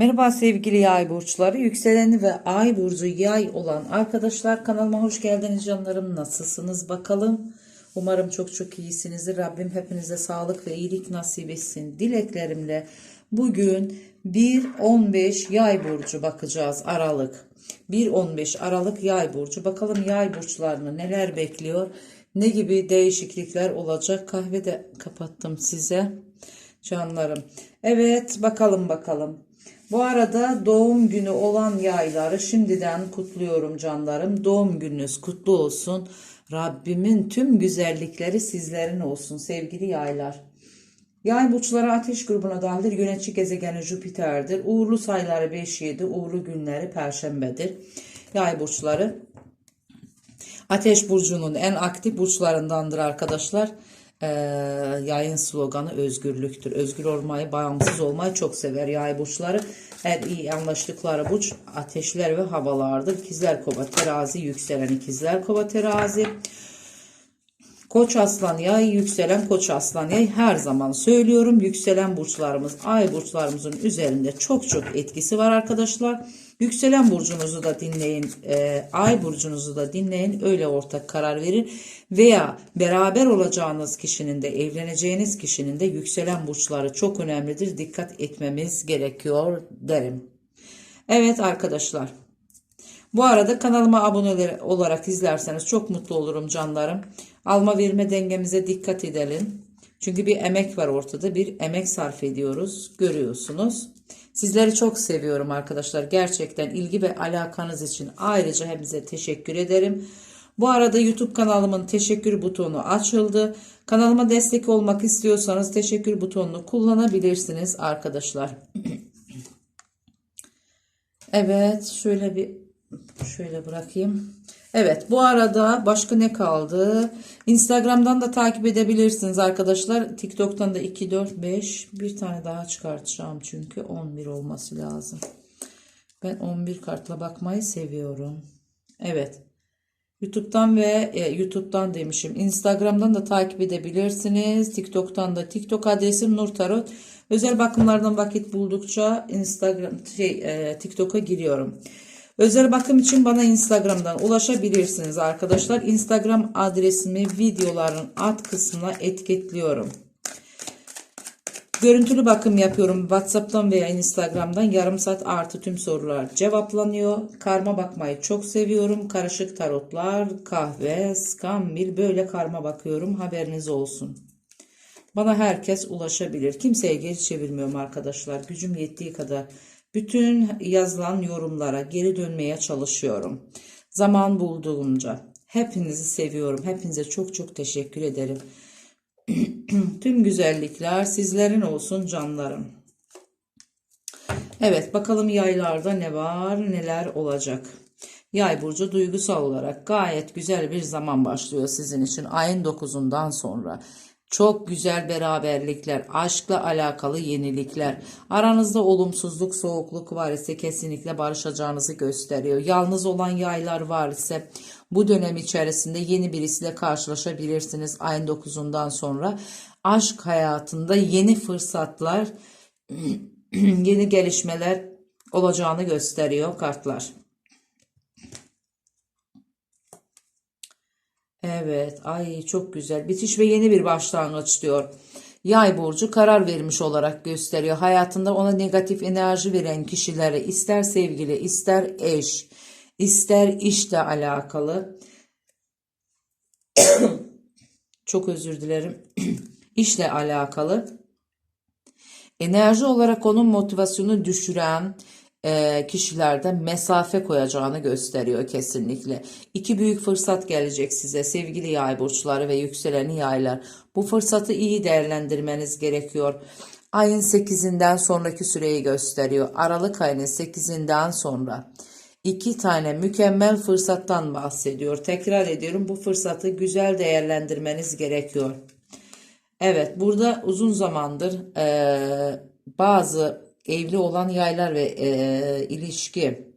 Merhaba sevgili yay burçları, yükseleni ve ay burcu yay olan arkadaşlar kanalıma hoş geldiniz canlarım. Nasılsınız bakalım? Umarım çok çok iyisinizdir. Rabbim hepinize sağlık ve iyilik nasip etsin. Dileklerimle bugün 1-15 yay burcu bakacağız Aralık. 1-15 Aralık yay burcu. Bakalım yay burçlarını neler bekliyor? Ne gibi değişiklikler olacak? Kahve de kapattım size canlarım. Evet bakalım bakalım. Bu arada doğum günü olan yayları şimdiden kutluyorum canlarım. Doğum gününüz kutlu olsun. Rabbimin tüm güzellikleri sizlerin olsun sevgili yaylar. Yay burçları ateş grubuna dahildir. Yönetici gezegeni Jüpiter'dir. Uğurlu sayıları 5-7, uğurlu günleri Perşembedir. Yay burçları Ateş burcunun en aktif burçlarındandır arkadaşlar. Ee, yayın sloganı özgürlüktür. Özgür olmayı, bağımsız olmayı çok sever yay burçları. En iyi anlaştıkları burç ateşler ve havalardır. İkizler kova terazi, yükselen ikizler kova terazi. Koç aslan yay, yükselen koç aslan yay her zaman söylüyorum. Yükselen burçlarımız, ay burçlarımızın üzerinde çok çok etkisi var arkadaşlar. Yükselen burcunuzu da dinleyin, e, ay burcunuzu da dinleyin. Öyle ortak karar verin. Veya beraber olacağınız kişinin de evleneceğiniz kişinin de yükselen burçları çok önemlidir. Dikkat etmemiz gerekiyor derim. Evet arkadaşlar. Bu arada kanalıma abone olarak izlerseniz çok mutlu olurum canlarım. Alma verme dengemize dikkat edelim. Çünkü bir emek var ortada. Bir emek sarf ediyoruz. Görüyorsunuz. Sizleri çok seviyorum arkadaşlar. Gerçekten ilgi ve alakanız için ayrıca hepinize teşekkür ederim. Bu arada YouTube kanalımın teşekkür butonu açıldı. Kanalıma destek olmak istiyorsanız teşekkür butonunu kullanabilirsiniz arkadaşlar. evet şöyle bir şöyle bırakayım. Evet bu arada başka ne kaldı? Instagram'dan da takip edebilirsiniz arkadaşlar. TikTok'tan da 2, 4, 5 bir tane daha çıkartacağım çünkü 11 olması lazım. Ben 11 kartla bakmayı seviyorum. Evet. YouTube'dan ve e, YouTube'dan demişim. Instagram'dan da takip edebilirsiniz. TikTok'tan da TikTok adresim Nur Tarot. Özel bakımlardan vakit buldukça Instagram şey e, TikTok'a giriyorum. Özel bakım için bana Instagram'dan ulaşabilirsiniz arkadaşlar. Instagram adresimi videoların alt kısmına etiketliyorum. Görüntülü bakım yapıyorum. WhatsApp'tan veya Instagram'dan yarım saat artı tüm sorular cevaplanıyor. Karma bakmayı çok seviyorum. Karışık tarotlar, kahve, skambil böyle karma bakıyorum. Haberiniz olsun. Bana herkes ulaşabilir. Kimseye geri çevirmiyorum arkadaşlar. Gücüm yettiği kadar bütün yazılan yorumlara geri dönmeye çalışıyorum. Zaman bulduğumca. Hepinizi seviyorum. Hepinize çok çok teşekkür ederim. Tüm güzellikler sizlerin olsun canlarım. Evet bakalım yaylarda ne var neler olacak. Yay burcu duygusal olarak gayet güzel bir zaman başlıyor sizin için ayın 9'undan sonra. Çok güzel beraberlikler, aşkla alakalı yenilikler. Aranızda olumsuzluk, soğukluk var ise kesinlikle barışacağınızı gösteriyor. Yalnız olan yaylar var ise bu dönem içerisinde yeni birisiyle karşılaşabilirsiniz ayın 9'undan sonra. Aşk hayatında yeni fırsatlar, yeni gelişmeler olacağını gösteriyor kartlar. Evet, ay çok güzel. Bitiş ve yeni bir başlangıç diyor. Yay burcu karar vermiş olarak gösteriyor. Hayatında ona negatif enerji veren kişilere ister sevgili, ister eş, ister işle alakalı. çok özür dilerim. işle alakalı. Enerji olarak onun motivasyonu düşüren, e, kişilerde mesafe koyacağını gösteriyor kesinlikle. İki büyük fırsat gelecek size sevgili yay burçları ve yükseleni yaylar. Bu fırsatı iyi değerlendirmeniz gerekiyor. Ayın 8'inden sonraki süreyi gösteriyor. Aralık ayının 8'inden sonra iki tane mükemmel fırsattan bahsediyor. Tekrar ediyorum bu fırsatı güzel değerlendirmeniz gerekiyor. Evet burada uzun zamandır e, bazı evli olan yaylar ve e, ilişki,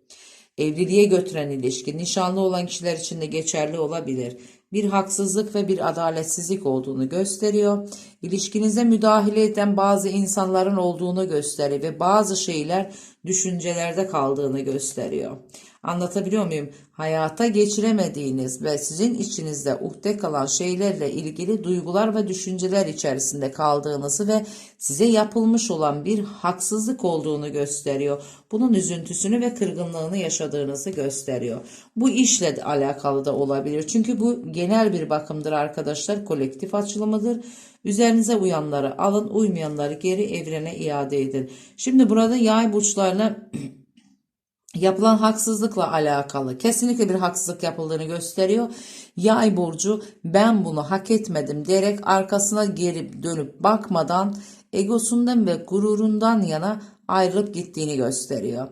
evliliğe götüren ilişki, nişanlı olan kişiler için de geçerli olabilir. bir haksızlık ve bir adaletsizlik olduğunu gösteriyor. İlişkinize müdahale eden bazı insanların olduğunu gösteriyor ve bazı şeyler düşüncelerde kaldığını gösteriyor. Anlatabiliyor muyum? Hayata geçiremediğiniz ve sizin içinizde uhde kalan şeylerle ilgili duygular ve düşünceler içerisinde kaldığınızı ve size yapılmış olan bir haksızlık olduğunu gösteriyor. Bunun üzüntüsünü ve kırgınlığını yaşadığınızı gösteriyor. Bu işle de alakalı da olabilir. Çünkü bu genel bir bakımdır arkadaşlar. Kolektif açılımıdır. Üzerinize uyanları alın, uymayanları geri evrene iade edin. Şimdi burada yay burçlarına yapılan haksızlıkla alakalı kesinlikle bir haksızlık yapıldığını gösteriyor. Yay burcu ben bunu hak etmedim diyerek arkasına geri dönüp bakmadan egosundan ve gururundan yana ayrılıp gittiğini gösteriyor.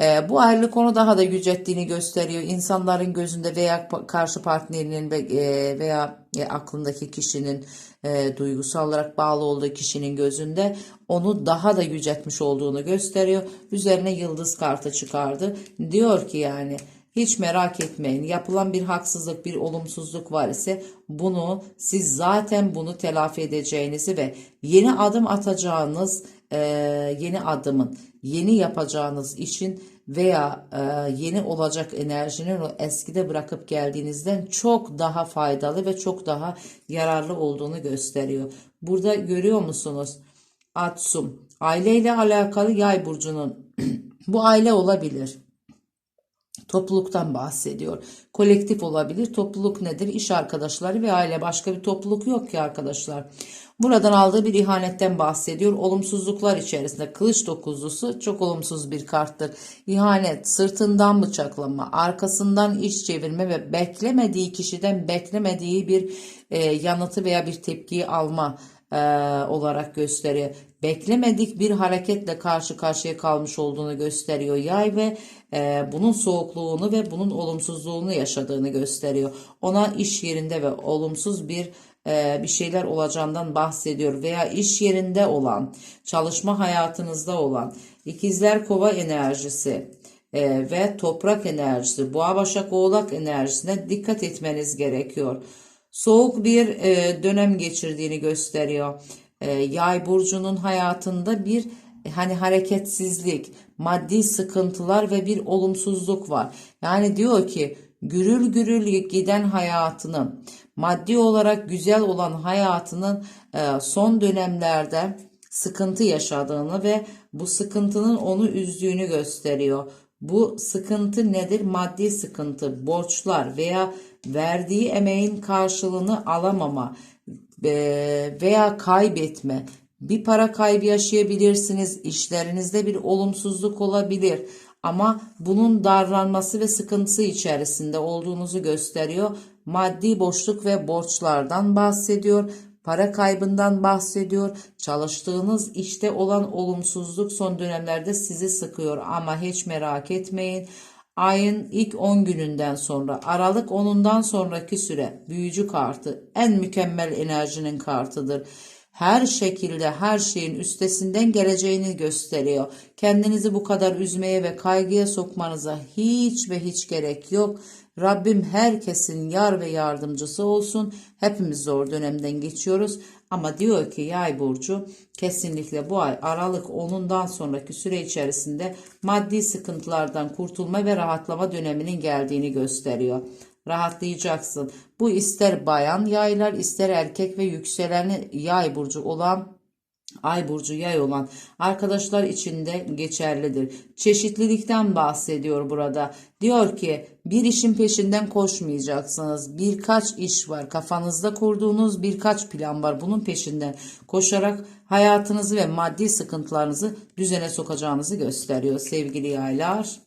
Ee, bu ayrılık onu daha da yücelttiğini gösteriyor. İnsanların gözünde veya karşı partnerinin e, veya e, aklındaki kişinin e, duygusal olarak bağlı olduğu kişinin gözünde onu daha da yüceltmiş olduğunu gösteriyor. Üzerine yıldız kartı çıkardı. Diyor ki yani hiç merak etmeyin. Yapılan bir haksızlık, bir olumsuzluk var ise bunu siz zaten bunu telafi edeceğinizi ve yeni adım atacağınız e, yeni adımın, yeni yapacağınız işin veya e, yeni olacak enerjinin o eskide bırakıp geldiğinizden çok daha faydalı ve çok daha yararlı olduğunu gösteriyor. Burada görüyor musunuz? Atsum, aileyle alakalı yay burcunun bu aile olabilir. Topluluktan bahsediyor. Kolektif olabilir. Topluluk nedir? İş arkadaşları ve aile. Başka bir topluluk yok ki arkadaşlar. Buradan aldığı bir ihanetten bahsediyor. Olumsuzluklar içerisinde kılıç dokuzlusu çok olumsuz bir karttır. İhanet, sırtından bıçaklama, arkasından iş çevirme ve beklemediği kişiden beklemediği bir e, yanıtı veya bir tepkiyi alma e, olarak gösteriyor. Beklemedik bir hareketle karşı karşıya kalmış olduğunu gösteriyor yay ve e, bunun soğukluğunu ve bunun olumsuzluğunu yaşadığını gösteriyor. Ona iş yerinde ve olumsuz bir e, bir şeyler olacağından bahsediyor veya iş yerinde olan, çalışma hayatınızda olan ikizler kova enerjisi e, ve toprak enerjisi, boğa başak oğlak enerjisine dikkat etmeniz gerekiyor. Soğuk bir e, dönem geçirdiğini gösteriyor. E, yay burcunun hayatında bir hani hareketsizlik, maddi sıkıntılar ve bir olumsuzluk var. Yani diyor ki gürül gürül giden hayatının, maddi olarak güzel olan hayatının e, son dönemlerde sıkıntı yaşadığını ve bu sıkıntının onu üzdüğünü gösteriyor. Bu sıkıntı nedir? Maddi sıkıntı, borçlar veya verdiği emeğin karşılığını alamama e, veya kaybetme. Bir para kaybı yaşayabilirsiniz. İşlerinizde bir olumsuzluk olabilir. Ama bunun darlanması ve sıkıntısı içerisinde olduğunuzu gösteriyor. Maddi boşluk ve borçlardan bahsediyor. Para kaybından bahsediyor. Çalıştığınız işte olan olumsuzluk son dönemlerde sizi sıkıyor ama hiç merak etmeyin. Ayın ilk 10 gününden sonra Aralık 10'undan sonraki süre büyücü kartı en mükemmel enerjinin kartıdır. Her şekilde her şeyin üstesinden geleceğini gösteriyor. Kendinizi bu kadar üzmeye ve kaygıya sokmanıza hiç ve hiç gerek yok. Rabbim herkesin yar ve yardımcısı olsun. Hepimiz zor dönemden geçiyoruz. Ama diyor ki yay burcu kesinlikle bu ay Aralık 10'undan sonraki süre içerisinde maddi sıkıntılardan kurtulma ve rahatlama döneminin geldiğini gösteriyor. Rahatlayacaksın. Bu ister bayan yaylar ister erkek ve yükseleni yay burcu olan Ay burcu yay olan arkadaşlar için de geçerlidir. Çeşitlilikten bahsediyor burada. Diyor ki bir işin peşinden koşmayacaksınız. Birkaç iş var. Kafanızda kurduğunuz birkaç plan var. Bunun peşinden koşarak hayatınızı ve maddi sıkıntılarınızı düzene sokacağınızı gösteriyor sevgili yaylar.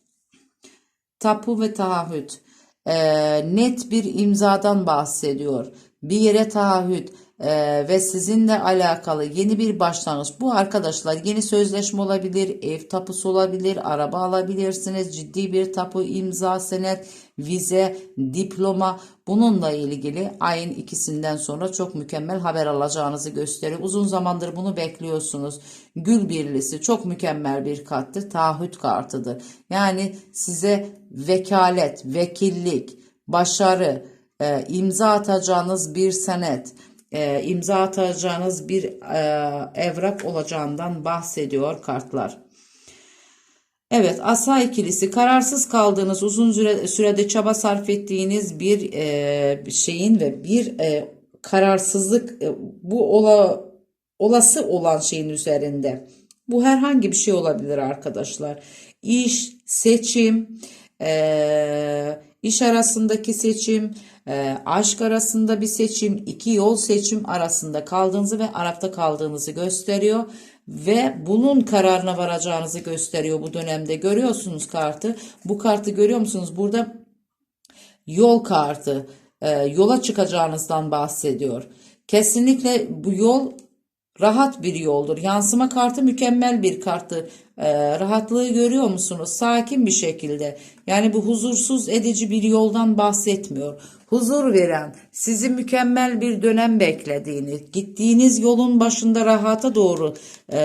Tapu ve taahhüt. Ee, net bir imzadan bahsediyor. Bir yere taahhüt ee, ve sizinle alakalı yeni bir başlangıç. Bu arkadaşlar yeni sözleşme olabilir, ev tapusu olabilir, araba alabilirsiniz, ciddi bir tapu, imza, senet, vize, diploma bununla ilgili ayın ikisinden sonra çok mükemmel haber alacağınızı gösteriyor. Uzun zamandır bunu bekliyorsunuz. Gül birlisi çok mükemmel bir karttır. Taahhüt kartıdır. Yani size vekalet, vekillik, başarı, e, imza atacağınız bir senet, e, imza atacağınız bir e, evrak olacağından bahsediyor kartlar. Evet, asa ikilisi kararsız kaldığınız uzun süre, sürede çaba sarf ettiğiniz bir e, şeyin ve bir e, kararsızlık e, bu ola, olası olan şeyin üzerinde. Bu herhangi bir şey olabilir arkadaşlar. İş, seçim, e, iş arasındaki seçim, e, aşk arasında bir seçim, iki yol seçim arasında kaldığınızı ve Arap'ta kaldığınızı gösteriyor ve bunun kararına varacağınızı gösteriyor bu dönemde. Görüyorsunuz kartı. Bu kartı görüyor musunuz? Burada yol kartı, e, yola çıkacağınızdan bahsediyor. Kesinlikle bu yol rahat bir yoldur. Yansıma kartı mükemmel bir karttı. E, rahatlığı görüyor musunuz? Sakin bir şekilde. Yani bu huzursuz edici bir yoldan bahsetmiyor. Huzur veren, sizi mükemmel bir dönem beklediğini, gittiğiniz yolun başında rahata doğru, e,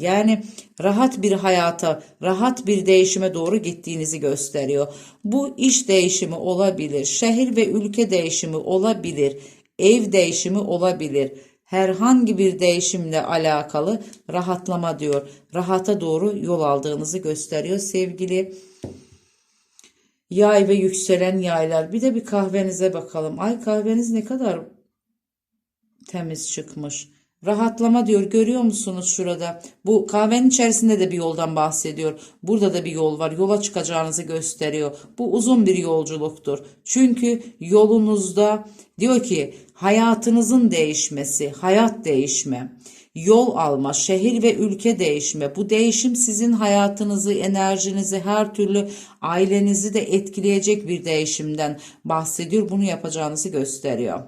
yani rahat bir hayata, rahat bir değişime doğru gittiğinizi gösteriyor. Bu iş değişimi olabilir, şehir ve ülke değişimi olabilir, ev değişimi olabilir herhangi bir değişimle alakalı rahatlama diyor. Rahata doğru yol aldığınızı gösteriyor sevgili yay ve yükselen yaylar. Bir de bir kahvenize bakalım. Ay kahveniz ne kadar temiz çıkmış. Rahatlama diyor görüyor musunuz şurada? Bu kahvenin içerisinde de bir yoldan bahsediyor. Burada da bir yol var. Yola çıkacağınızı gösteriyor. Bu uzun bir yolculuktur. Çünkü yolunuzda diyor ki hayatınızın değişmesi, hayat değişme, yol alma, şehir ve ülke değişme. Bu değişim sizin hayatınızı, enerjinizi, her türlü ailenizi de etkileyecek bir değişimden bahsediyor. Bunu yapacağınızı gösteriyor.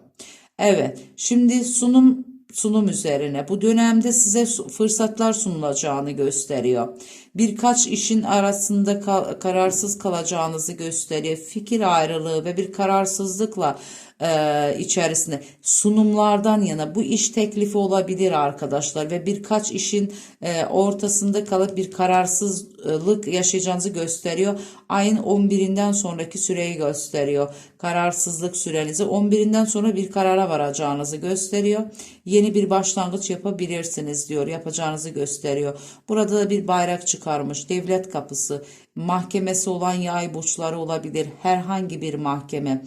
Evet, şimdi sunum sunum üzerine bu dönemde size fırsatlar sunulacağını gösteriyor. Birkaç işin arasında kal kararsız kalacağınızı gösteriyor. Fikir ayrılığı ve bir kararsızlıkla e, içerisinde sunumlardan yana bu iş teklifi olabilir arkadaşlar ve birkaç işin e, ortasında kalıp bir kararsızlık yaşayacağınızı gösteriyor. Ayın 11'inden sonraki süreyi gösteriyor. Kararsızlık sürenizi 11'inden sonra bir karara varacağınızı gösteriyor. Yeni bir başlangıç yapabilirsiniz diyor. Yapacağınızı gösteriyor. Burada da bir bayrak çıkarmış. Devlet kapısı, mahkemesi olan yay burçları olabilir. Herhangi bir mahkeme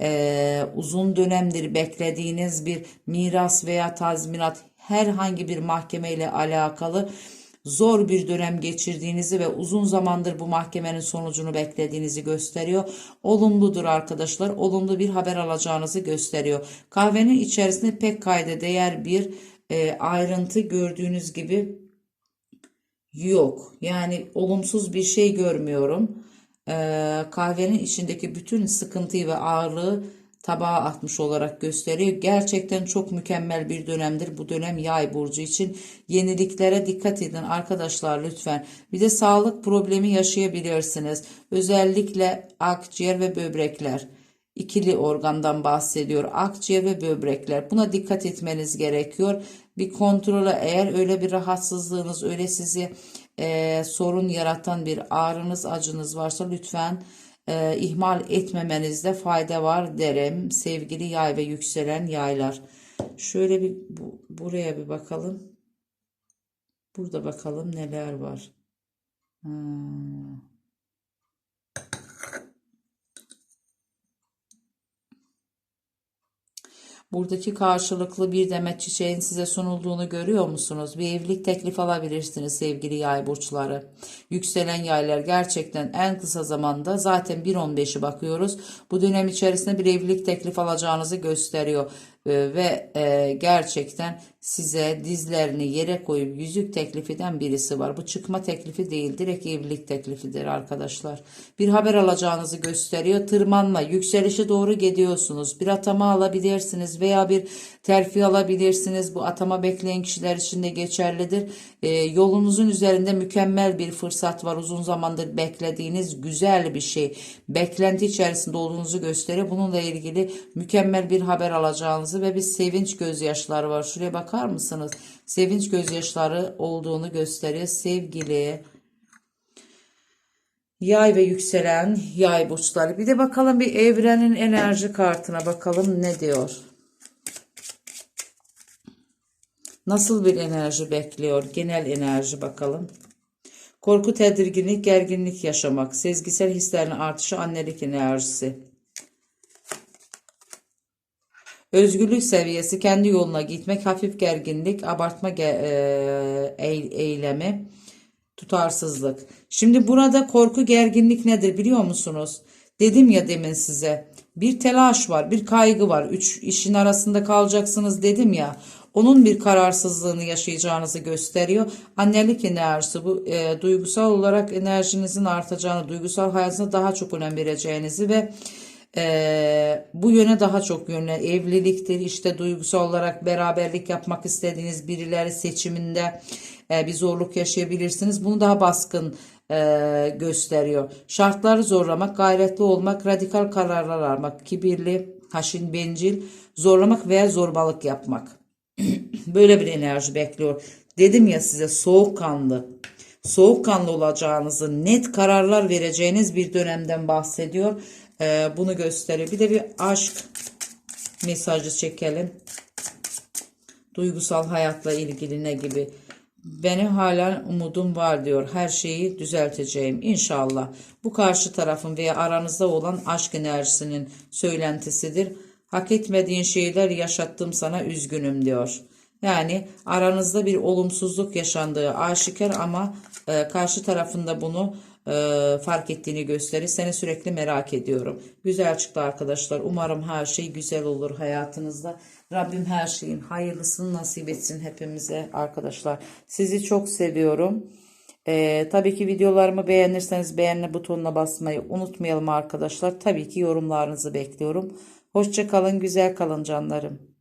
e, uzun dönemdir beklediğiniz bir miras veya tazminat herhangi bir mahkeme ile alakalı zor bir dönem geçirdiğinizi ve uzun zamandır bu mahkemenin sonucunu beklediğinizi gösteriyor. Olumludur arkadaşlar. Olumlu bir haber alacağınızı gösteriyor. Kahvenin içerisinde pek kayda değer bir e, ayrıntı gördüğünüz gibi yok. Yani olumsuz bir şey görmüyorum. Kahvenin içindeki bütün sıkıntıyı ve ağırlığı tabağa atmış olarak gösteriyor. Gerçekten çok mükemmel bir dönemdir bu dönem yay burcu için. Yeniliklere dikkat edin arkadaşlar lütfen. Bir de sağlık problemi yaşayabilirsiniz. Özellikle akciğer ve böbrekler ikili organdan bahsediyor. Akciğer ve böbrekler. Buna dikkat etmeniz gerekiyor. Bir kontrole eğer öyle bir rahatsızlığınız öyle sizi e, sorun yaratan bir ağrınız acınız varsa lütfen e, ihmal etmemenizde fayda var derim sevgili yay ve yükselen yaylar. Şöyle bir bu, buraya bir bakalım. Burada bakalım neler var. Hmm. Buradaki karşılıklı bir demet çiçeğin size sunulduğunu görüyor musunuz? Bir evlilik teklif alabilirsiniz sevgili yay burçları. Yükselen yaylar gerçekten en kısa zamanda zaten 1.15'i bakıyoruz. Bu dönem içerisinde bir evlilik teklif alacağınızı gösteriyor. Ee, ve e, gerçekten size dizlerini yere koyup yüzük teklif eden birisi var. Bu çıkma teklifi değil direkt evlilik teklifidir arkadaşlar. Bir haber alacağınızı gösteriyor. Tırmanma yükselişe doğru gidiyorsunuz. Bir atama alabilirsiniz veya bir terfi alabilirsiniz. Bu atama bekleyen kişiler için de geçerlidir. E, yolunuzun üzerinde mükemmel bir fırsat var. Uzun zamandır beklediğiniz güzel bir şey. Beklenti içerisinde olduğunuzu gösteriyor. Bununla ilgili mükemmel bir haber alacağınızı ve bir sevinç gözyaşları var. Şuraya bakar mısınız? Sevinç gözyaşları olduğunu gösteriyor. Sevgili Yay ve yükselen yay burçları. Bir de bakalım bir evrenin enerji kartına bakalım ne diyor. Nasıl bir enerji bekliyor? Genel enerji bakalım. Korku, tedirginlik, gerginlik yaşamak, sezgisel hislerin artışı, annelik enerjisi. Özgürlük seviyesi, kendi yoluna gitmek, hafif gerginlik, abartma ge- e, eylemi, tutarsızlık. Şimdi burada korku, gerginlik nedir biliyor musunuz? Dedim ya demin size. Bir telaş var, bir kaygı var. Üç işin arasında kalacaksınız dedim ya. Onun bir kararsızlığını yaşayacağınızı gösteriyor. Annelik enerjisi bu e, duygusal olarak enerjinizin artacağını, duygusal hayatınıza daha çok önem vereceğinizi ve e, bu yöne daha çok yönle evliliktir işte duygusal olarak beraberlik yapmak istediğiniz birileri seçiminde e, bir zorluk yaşayabilirsiniz. Bunu daha baskın e, gösteriyor. Şartları zorlamak, gayretli olmak, radikal kararlar almak, kibirli, haşin, bencil, zorlamak veya zorbalık yapmak. Böyle bir enerji bekliyor. Dedim ya size soğukkanlı, soğukkanlı olacağınızı, net kararlar vereceğiniz bir dönemden bahsediyor. Ee, bunu gösteriyor. Bir de bir aşk mesajı çekelim. Duygusal hayatla ilgili ne gibi? Benim halen umudum var diyor. Her şeyi düzelteceğim inşallah. Bu karşı tarafın veya aranızda olan aşk enerjisinin söylentisidir. Hak etmediğin şeyler yaşattım sana üzgünüm diyor. Yani aranızda bir olumsuzluk yaşandığı aşikar ama e, karşı tarafında bunu e, fark ettiğini gösterir. Seni sürekli merak ediyorum. Güzel çıktı arkadaşlar. Umarım her şey güzel olur hayatınızda. Rabbim her şeyin hayırlısını nasip etsin hepimize arkadaşlar. Sizi çok seviyorum. Ee, tabii ki videolarımı beğenirseniz beğenme butonuna basmayı unutmayalım arkadaşlar. Tabii ki yorumlarınızı bekliyorum. Hoşça kalın, güzel kalın canlarım.